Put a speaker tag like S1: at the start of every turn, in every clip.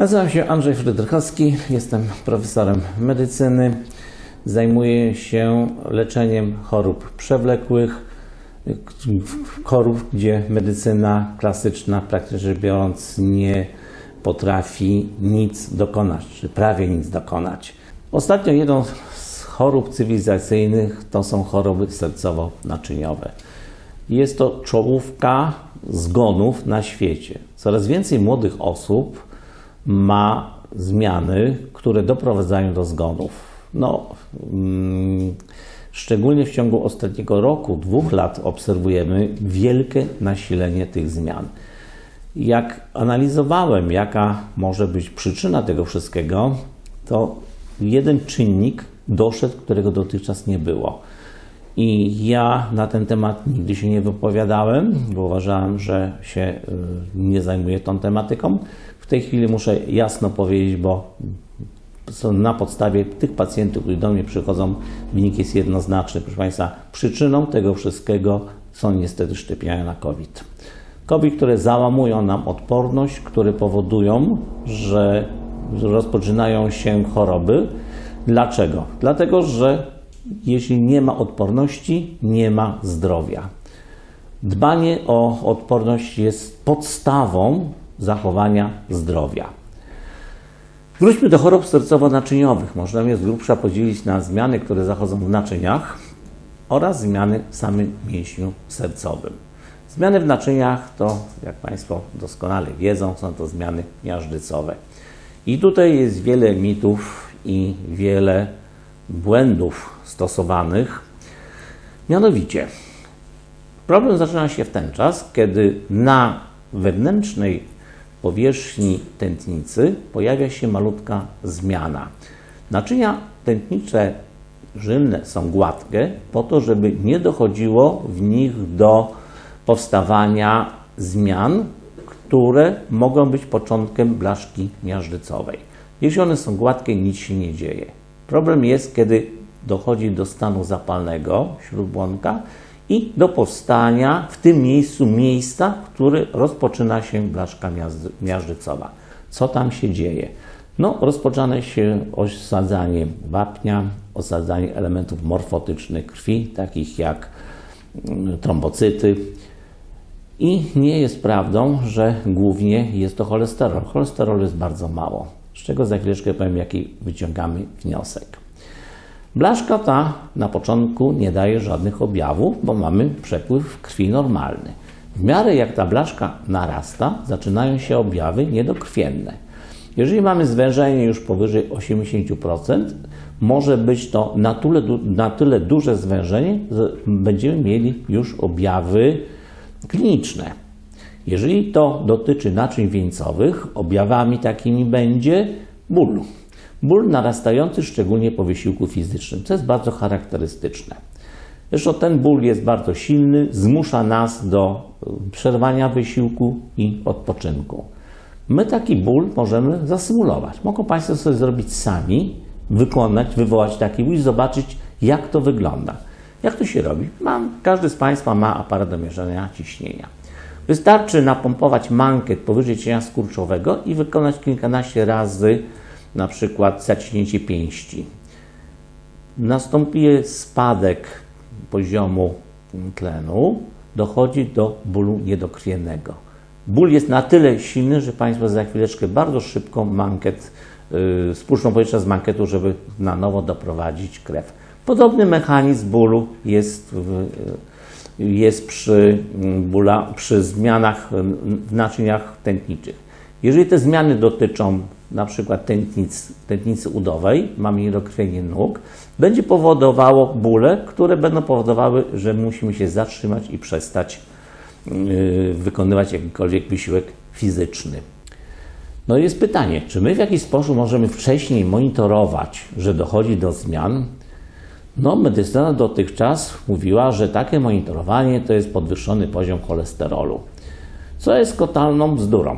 S1: Nazywam się Andrzej Frydrychowski, jestem profesorem medycyny. Zajmuję się leczeniem chorób przewlekłych, chorób, gdzie medycyna klasyczna, praktycznie biorąc, nie potrafi nic dokonać, czy prawie nic dokonać. Ostatnio jedną z chorób cywilizacyjnych to są choroby sercowo-naczyniowe. Jest to czołówka zgonów na świecie. Coraz więcej młodych osób ma zmiany, które doprowadzają do zgonów. No, mm, szczególnie w ciągu ostatniego roku, dwóch lat obserwujemy wielkie nasilenie tych zmian. Jak analizowałem, jaka może być przyczyna tego wszystkiego, to jeden czynnik doszedł, którego dotychczas nie było. I ja na ten temat nigdy się nie wypowiadałem, bo uważałem, że się y, nie zajmuję tą tematyką. Tej chwili muszę jasno powiedzieć, bo na podstawie tych pacjentów, którzy do mnie przychodzą, wynik jest jednoznaczny. Proszę Państwa, przyczyną tego wszystkiego są niestety szczepienia na COVID. COVID, które załamują nam odporność, które powodują, że rozpoczynają się choroby. Dlaczego? Dlatego, że jeśli nie ma odporności, nie ma zdrowia. Dbanie o odporność jest podstawą zachowania zdrowia. Wróćmy do chorób sercowo-naczyniowych. Można je z grubsza podzielić na zmiany, które zachodzą w naczyniach oraz zmiany w samym mięśniu sercowym. Zmiany w naczyniach to, jak Państwo doskonale wiedzą, są to zmiany miażdżycowe. I tutaj jest wiele mitów i wiele błędów stosowanych. Mianowicie, problem zaczyna się w ten czas, kiedy na wewnętrznej powierzchni tętnicy pojawia się malutka zmiana. Naczynia tętnicze rzynne są gładkie, po to, żeby nie dochodziło w nich do powstawania zmian, które mogą być początkiem blaszki miażdżycowej. Jeśli one są gładkie, nic się nie dzieje. Problem jest, kiedy dochodzi do stanu zapalnego śródbłonka i do powstania w tym miejscu miejsca, w którym rozpoczyna się blaszka miażdżycowa. Co tam się dzieje? No, rozpoczyna się osadzanie wapnia, osadzanie elementów morfotycznych krwi, takich jak mm, trombocyty. I nie jest prawdą, że głównie jest to cholesterol. Cholesterol jest bardzo mało, z czego za chwileczkę powiem, jaki wyciągamy wniosek. Blaszka ta na początku nie daje żadnych objawów, bo mamy przepływ krwi normalny. W miarę jak ta blaszka narasta, zaczynają się objawy niedokrwienne. Jeżeli mamy zwężenie już powyżej 80%, może być to na tyle, na tyle duże zwężenie, że będziemy mieli już objawy kliniczne. Jeżeli to dotyczy naczyń wieńcowych, objawami takimi będzie ból. Ból narastający szczególnie po wysiłku fizycznym, co jest bardzo charakterystyczne. Zresztą ten ból jest bardzo silny, zmusza nas do przerwania wysiłku i odpoczynku. My taki ból możemy zasymulować. Mogą Państwo sobie zrobić sami, wykonać, wywołać taki ból i zobaczyć, jak to wygląda. Jak to się robi? Mam, każdy z Państwa ma aparat do mierzenia ciśnienia. Wystarczy napompować mankiet powyżej cienia skurczowego i wykonać kilkanaście razy na przykład zaciśnięcie pięści. Nastąpi spadek poziomu tlenu, dochodzi do bólu niedokrwiennego. Ból jest na tyle silny, że Państwo za chwileczkę bardzo szybko mankiet, yy, spuszczą powietrze z mankietu, żeby na nowo doprowadzić krew. Podobny mechanizm bólu jest, w, jest przy, bóla, przy zmianach w naczyniach tętniczych. Jeżeli te zmiany dotyczą na przykład tętnic, tętnicy udowej, mamy niedokrwienie nóg, będzie powodowało bóle, które będą powodowały, że musimy się zatrzymać i przestać yy, wykonywać jakikolwiek wysiłek fizyczny. No i jest pytanie, czy my w jakiś sposób możemy wcześniej monitorować, że dochodzi do zmian? No, medycyna dotychczas mówiła, że takie monitorowanie to jest podwyższony poziom cholesterolu, co jest totalną bzdurą.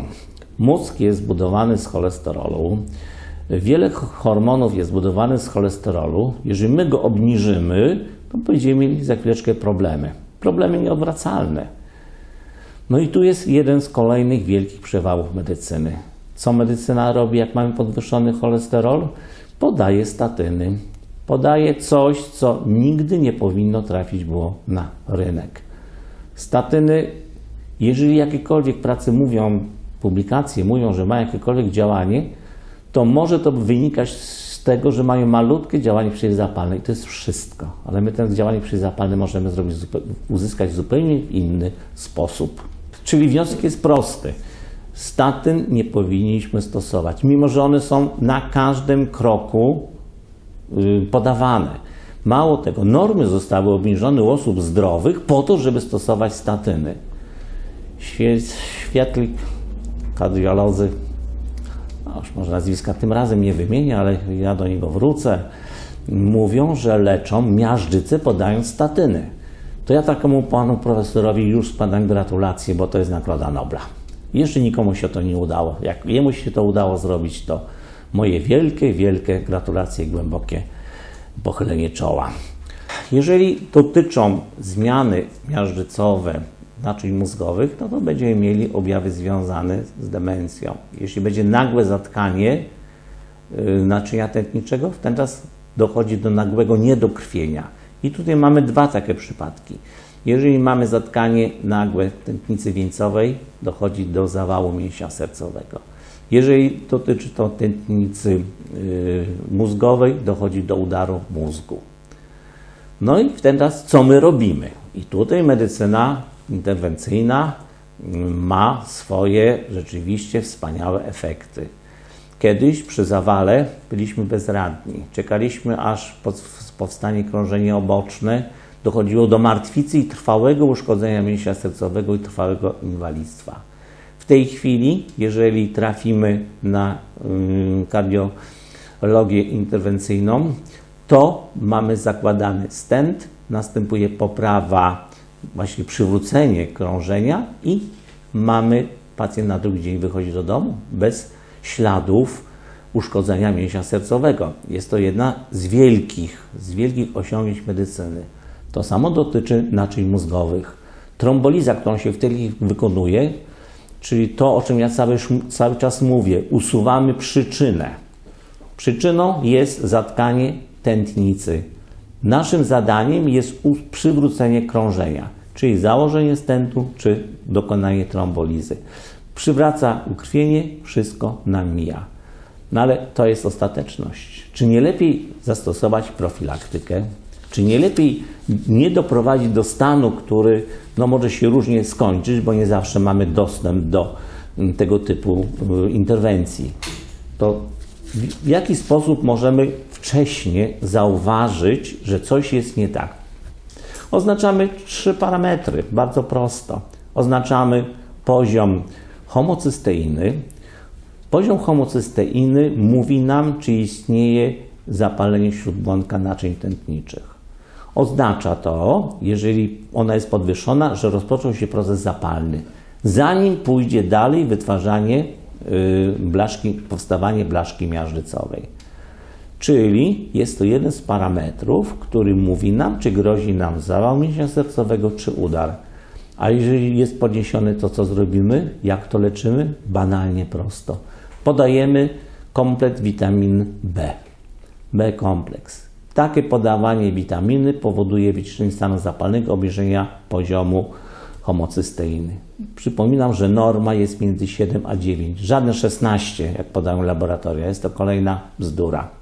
S1: Mózg jest zbudowany z cholesterolu. Wiele hormonów jest zbudowanych z cholesterolu. Jeżeli my go obniżymy, to będziemy mieli za chwileczkę problemy. Problemy nieodwracalne. No i tu jest jeden z kolejnych wielkich przewałów medycyny. Co medycyna robi, jak mamy podwyższony cholesterol? Podaje statyny. Podaje coś, co nigdy nie powinno trafić było na rynek. Statyny, jeżeli jakiekolwiek prace mówią, publikacje mówią, że ma jakiekolwiek działanie, to może to wynikać z tego, że mają malutkie działanie przeciwzapalne i to jest wszystko. Ale my ten działanie przeciwzapalne możemy zrobić, uzyskać w zupełnie inny sposób. Czyli wniosek jest prosty. Statyn nie powinniśmy stosować, mimo że one są na każdym kroku y, podawane. Mało tego, normy zostały obniżone u osób zdrowych po to, żeby stosować statyny. Świe- Świetli kardiolodzy, już może nazwiska tym razem nie wymienię, ale ja do niego wrócę, mówią, że leczą miażdżycę podając statyny. To ja takiemu panu profesorowi już składam gratulacje, bo to jest nagroda Nobla. Jeszcze nikomu się to nie udało. Jak jemu się to udało zrobić, to moje wielkie, wielkie gratulacje i głębokie pochylenie czoła. Jeżeli dotyczą zmiany miażdżycowe naczyń mózgowych, no to będziemy mieli objawy związane z demencją. Jeśli będzie nagłe zatkanie y, naczynia tętniczego, wówczas dochodzi do nagłego niedokrwienia. I tutaj mamy dwa takie przypadki. Jeżeli mamy zatkanie nagłe tętnicy wieńcowej, dochodzi do zawału mięśnia sercowego. Jeżeli dotyczy to tętnicy y, mózgowej, dochodzi do udaru mózgu. No i teraz co my robimy? I tutaj medycyna interwencyjna mm, ma swoje rzeczywiście wspaniałe efekty. Kiedyś przy zawale byliśmy bezradni. Czekaliśmy aż powstanie krążenie oboczne. Dochodziło do martwicy i trwałego uszkodzenia mięśnia sercowego i trwałego inwalidztwa. W tej chwili, jeżeli trafimy na ym, kardiologię interwencyjną, to mamy zakładany stent, następuje poprawa, właśnie przywrócenie krążenia i mamy pacjent na drugi dzień wychodzi do domu bez śladów uszkodzenia mięśnia sercowego. Jest to jedna z wielkich, z wielkich osiągnięć medycyny. To samo dotyczy naczyń mózgowych. Tromboliza, którą się w chwili wykonuje, czyli to, o czym ja cały, cały czas mówię, usuwamy przyczynę. Przyczyną jest zatkanie tętnicy. Naszym zadaniem jest przywrócenie krążenia, czyli założenie stentu czy dokonanie trombolizy. Przywraca ukrwienie, wszystko nam mija. No ale to jest ostateczność. Czy nie lepiej zastosować profilaktykę? Czy nie lepiej nie doprowadzić do stanu, który no, może się różnie skończyć, bo nie zawsze mamy dostęp do mm, tego typu y, interwencji? To w jaki sposób możemy wcześniej zauważyć, że coś jest nie tak? Oznaczamy trzy parametry, bardzo prosto. Oznaczamy poziom homocysteiny. Poziom homocysteiny mówi nam, czy istnieje zapalenie śródbłonka naczyń tętniczych. Oznacza to, jeżeli ona jest podwyższona, że rozpoczął się proces zapalny. Zanim pójdzie dalej wytwarzanie y, blaszki, powstawanie blaszki miażdżycowej. Czyli jest to jeden z parametrów, który mówi nam, czy grozi nam zawał mięśnia sercowego, czy udar. A jeżeli jest podniesiony, to co zrobimy? Jak to leczymy? Banalnie prosto. Podajemy komplet witamin B. B kompleks. Takie podawanie witaminy powoduje wyciszenie stanu zapalnego, obniżenia poziomu homocysteiny. Przypominam, że norma jest między 7 a 9, żadne 16, jak podają laboratoria. Jest to kolejna bzdura.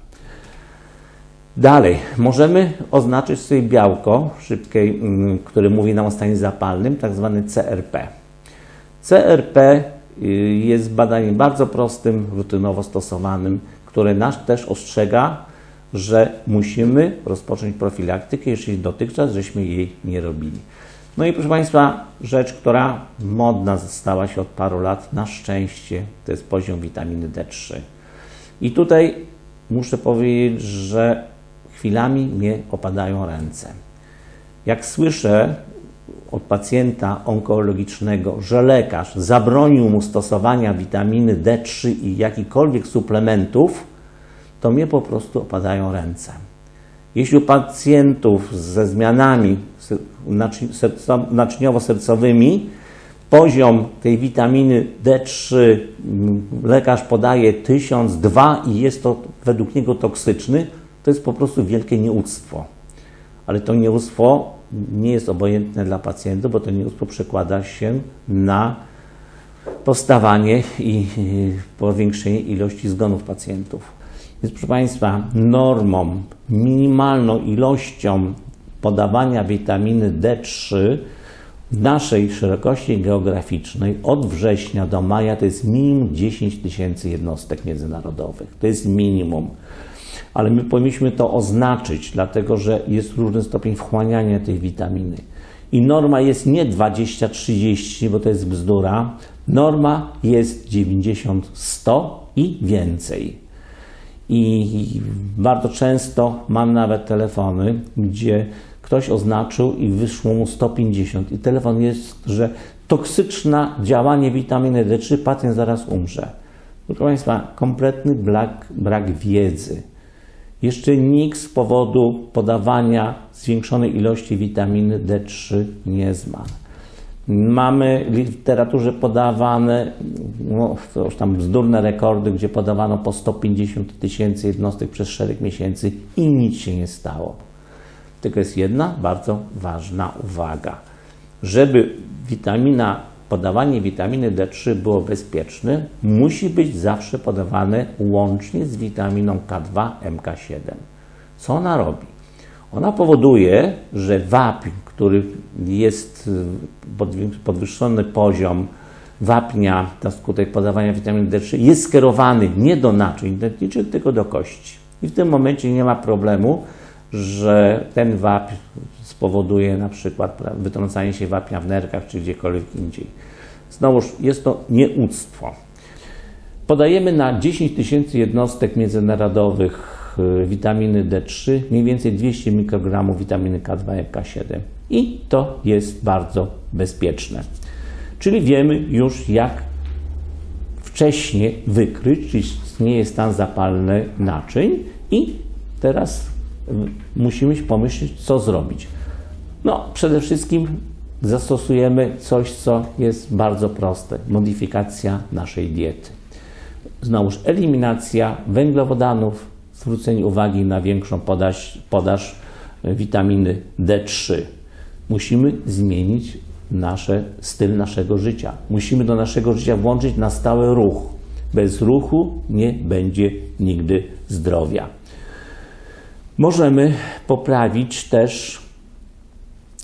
S1: Dalej, możemy oznaczyć sobie białko szybkie, mm, które mówi nam o stanie zapalnym, tak zwany CRP. CRP y, jest badaniem bardzo prostym, rutynowo stosowanym, które nas też ostrzega, że musimy rozpocząć profilaktykę, jeśli dotychczas żeśmy jej nie robili. No i proszę Państwa, rzecz, która modna stała się od paru lat, na szczęście, to jest poziom witaminy D3. I tutaj muszę powiedzieć, że chwilami mnie opadają ręce. Jak słyszę od pacjenta onkologicznego, że lekarz zabronił mu stosowania witaminy D3 i jakichkolwiek suplementów, to mnie po prostu opadają ręce. Jeśli u pacjentów ze zmianami ser- naczy- serco- naczyniowo-sercowymi poziom tej witaminy D3 mm, lekarz podaje 1002 i jest to według niego toksyczny, to jest po prostu wielkie nieuctwo. Ale to nieuctwo nie jest obojętne dla pacjentów, bo to nieuctwo przekłada się na powstawanie i i powiększenie ilości zgonów pacjentów. Więc proszę Państwa, normą, minimalną ilością podawania witaminy D3 w naszej szerokości geograficznej od września do maja to jest minimum 10 tysięcy jednostek międzynarodowych. To jest minimum. Ale my powinniśmy to oznaczyć, dlatego że jest różny stopień wchłaniania tej witaminy. I norma jest nie 20-30, bo to jest bzdura. Norma jest 90-100 i więcej. I bardzo często mam nawet telefony, gdzie ktoś oznaczył i wyszło mu 150. I telefon jest, że toksyczne działanie witaminy D3, pacjent zaraz umrze. Proszę Państwa, kompletny brak, brak wiedzy. Jeszcze nikt z powodu podawania zwiększonej ilości witaminy D3 nie zmarł. Mamy w literaturze podawane no, już tam bzdurne rekordy, gdzie podawano po 150 tysięcy jednostek przez szereg miesięcy i nic się nie stało. Tylko jest jedna bardzo ważna uwaga. Żeby witamina, podawanie witaminy D3 było bezpieczne, musi być zawsze podawane łącznie z witaminą K2, MK7. Co ona robi? Ona powoduje, że wapiń, który jest podwi- podwyższony poziom wapnia na skutek podawania witaminy D3 jest skierowany nie do naczyń tętniczych, tylko do kości. I w tym momencie nie ma problemu, że ten wapień spowoduje na przykład wytrącanie się wapnia w nerkach czy gdziekolwiek indziej. Znowuż jest to nieuctwo. Podajemy na 10 tysięcy jednostek międzynarodowych y, witaminy D3 mniej więcej 200 mikrogramów witaminy K2 i K7 i to jest bardzo bezpieczne. Czyli wiemy już jak wcześniej wykryć, czy istnieje stan zapalny naczyń i teraz y, musimy pomyśleć, co zrobić. No, przede wszystkim zastosujemy coś, co jest bardzo proste. Modyfikacja naszej diety. Znowuż eliminacja węglowodanów, zwrócenie uwagi na większą podaż, podaż witaminy D3. Musimy zmienić nasze, styl naszego życia. Musimy do naszego życia włączyć na stałe ruch. Bez ruchu nie będzie nigdy zdrowia. Możemy poprawić też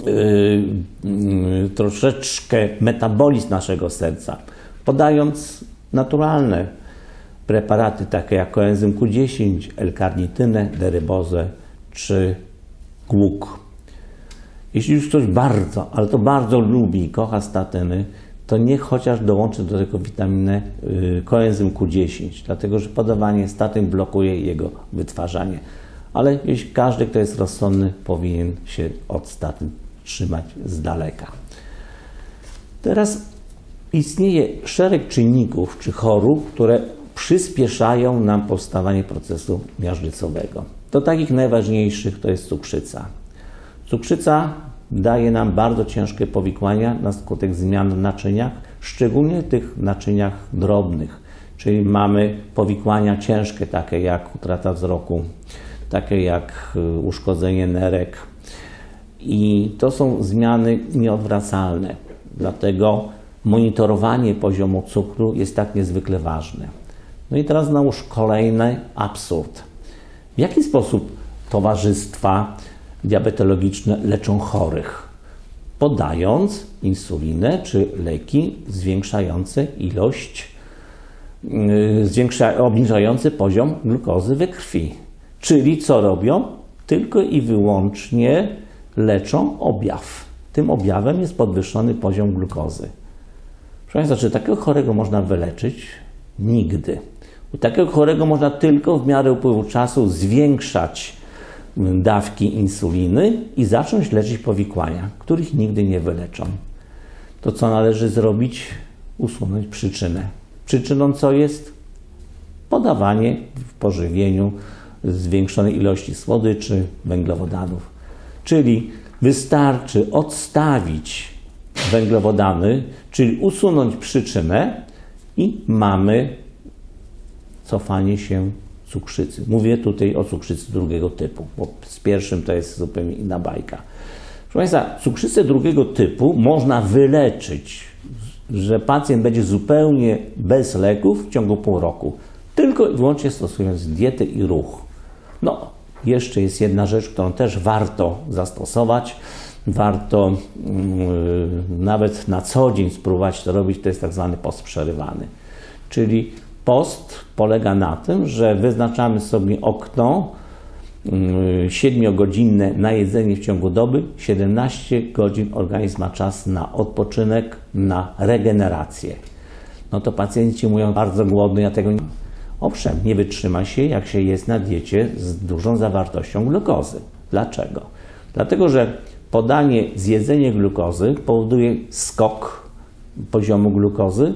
S1: yy, yy, troszeczkę metabolizm naszego serca, podając naturalne preparaty takie jak koenzym Q10, L-karnitynę, derybozę czy głuk. Jeśli już ktoś bardzo, ale to bardzo lubi i kocha statyny, to niech chociaż dołączy do tego witaminę y, koenzym Q10, dlatego że podawanie statyn blokuje jego wytwarzanie. Ale jeśli każdy, kto jest rozsądny, powinien się od statyn trzymać z daleka. Teraz istnieje szereg czynników czy chorób, które przyspieszają nam powstawanie procesu miażdżycowego. Do takich najważniejszych to jest cukrzyca. Cukrzyca daje nam bardzo ciężkie powikłania na skutek zmian w naczyniach, szczególnie tych naczyniach drobnych, czyli mamy powikłania ciężkie, takie jak utrata wzroku, takie jak y, uszkodzenie nerek. I to są zmiany nieodwracalne. Dlatego monitorowanie poziomu cukru jest tak niezwykle ważne. No i teraz nałóż kolejny absurd. W jaki sposób towarzystwa diabetologiczne leczą chorych? Podając insulinę czy leki zwiększające ilość, yy, zwiększa, obniżające poziom glukozy we krwi. Czyli co robią? Tylko i wyłącznie leczą objaw. Tym objawem jest podwyższony poziom glukozy. Proszę Państwa, czy takiego chorego można wyleczyć? Nigdy. U takiego chorego można tylko w miarę upływu czasu zwiększać dawki insuliny i zacząć leczyć powikłania, których nigdy nie wyleczą. To co należy zrobić? Usunąć przyczynę. Przyczyną co jest? Podawanie w pożywieniu zwiększonej ilości słodyczy, węglowodanów. Czyli wystarczy odstawić węglowodany, czyli usunąć przyczynę i mamy cofanie się cukrzycy. Mówię tutaj o cukrzycy drugiego typu, bo z pierwszym to jest zupełnie inna bajka. Proszę Państwa, cukrzycę drugiego typu można wyleczyć, że pacjent będzie zupełnie bez leków w ciągu pół roku, tylko i wyłącznie stosując dietę i ruch. Jeszcze jest jedna rzecz, którą też warto zastosować. Warto mm, nawet na co dzień spróbować to robić, to jest tak zwany post przerywany. Czyli post polega na tym, że wyznaczamy sobie okno mm, 7-godzinne na jedzenie w ciągu doby, 17 godzin organizm ma czas na odpoczynek, na regenerację. No to pacjenci mówią bardzo głodny, ja tego nie. Owszem, nie wytrzyma się, jak się jest na diecie z dużą zawartością glukozy. Dlaczego? Dlatego, że podanie, zjedzenie glukozy powoduje skok poziomu glukozy.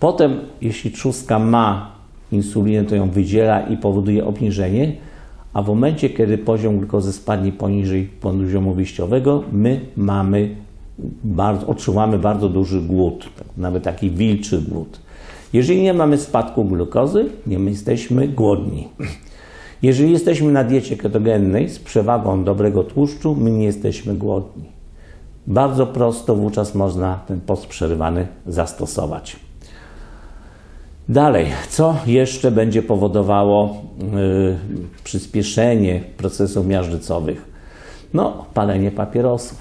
S1: Potem, jeśli trzustka ma insulinę, to ją wydziela i powoduje obniżenie, a w momencie, kiedy poziom glukozy spadnie poniżej poziomu wyjściowego, my mamy bardzo, odczuwamy bardzo duży głód, nawet taki wilczy głód. Jeżeli nie mamy spadku glukozy, nie my jesteśmy głodni. Jeżeli jesteśmy na diecie ketogennej z przewagą dobrego tłuszczu, my nie jesteśmy głodni. Bardzo prosto wówczas można ten post przerywany zastosować. Dalej, co jeszcze będzie powodowało y, przyspieszenie procesów miażdżycowych? No, palenie papierosów.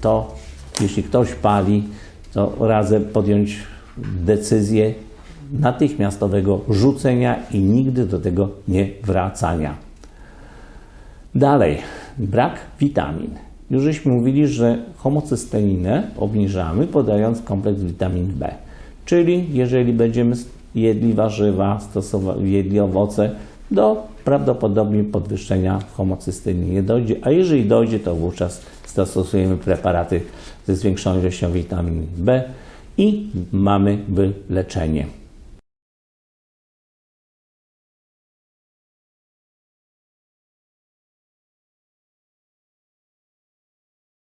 S1: To, jeśli ktoś pali, to radzę podjąć decyzję natychmiastowego rzucenia i nigdy do tego nie wracania. Dalej, brak witamin. Już żeśmy mówili, że homocysteninę obniżamy podając kompleks witamin B. Czyli jeżeli będziemy jedli warzywa, jedli owoce, do prawdopodobnie podwyższenia homocysteiny nie dojdzie, a jeżeli dojdzie, to wówczas zastosujemy preparaty ze zwiększoną ilością witaminy B i mamy wyleczenie.